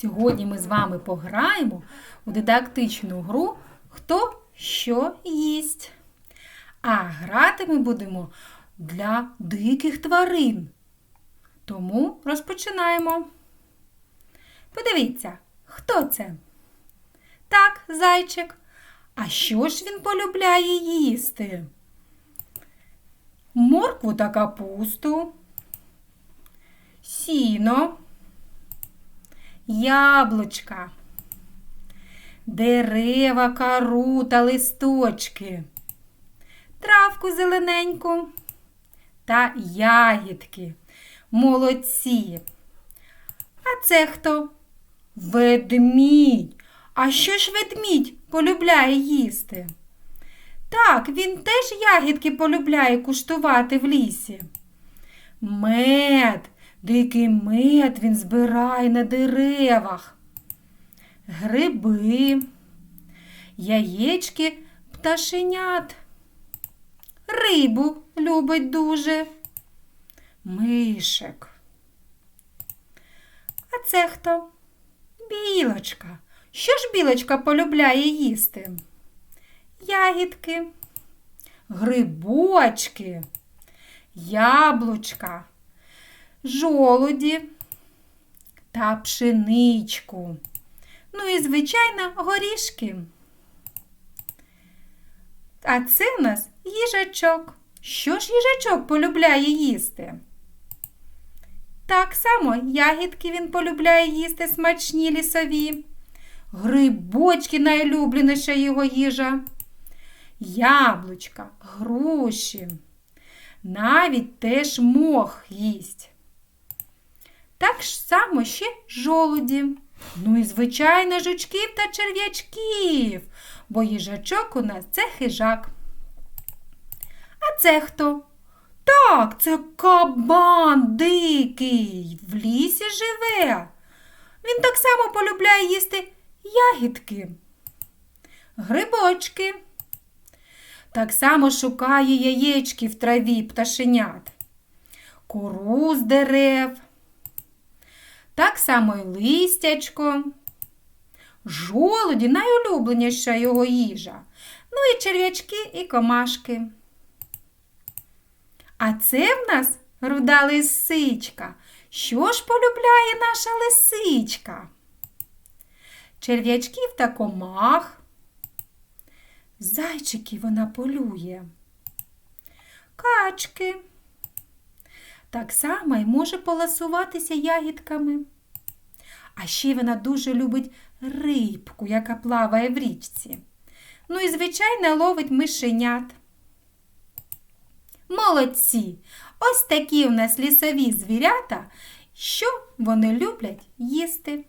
Сьогодні ми з вами пограємо у дидактичну гру Хто що їсть. А грати ми будемо для диких тварин. Тому розпочинаємо. Подивіться, хто це? Так, зайчик. А що ж він полюбляє їсти? Моркву та капусту, сіно, яблучка, дерева, кару та листочки, травку зелененьку та ягідки. Молодці. А це хто? Ведмідь. А що ж ведмідь полюбляє їсти? Так, він теж ягідки полюбляє куштувати в лісі. Мед, дикий мед він збирає на деревах. Гриби, яєчки пташенят. Рибу любить дуже. Мишек. А це хто? Білочка. Що ж білочка полюбляє їсти? Ягідки, грибочки, яблучка, жолуді та пшеничку. Ну і, звичайно, горішки. А це в нас їжачок. Що ж їжачок полюбляє їсти? Так само ягідки він полюбляє їсти смачні лісові. Грибочки найулюбленіша його їжа. Яблучка, груші. Навіть теж мох їсть. Так само ще жолуді. Ну і, звичайно, жучків та черв'ячків, бо їжачок у нас це хижак. А це хто? Так, це кабан дикий, в лісі живе. Він так само полюбляє їсти ягідки, грибочки. Так само шукає яєчки в траві пташенят, кору з дерев, так само й листячко, жолуді найулюбленіша його їжа, ну і черв'ячки і комашки. А це в нас руда лисичка. Що ж полюбляє наша лисичка? Черв'ячків та комах. Зайчиків вона полює. Качки. Так само й може поласуватися ягідками. А ще вона дуже любить рибку, яка плаває в річці. Ну і, звичайно, ловить мишенят. Молодці! Ось такі в нас лісові звірята, що вони люблять їсти.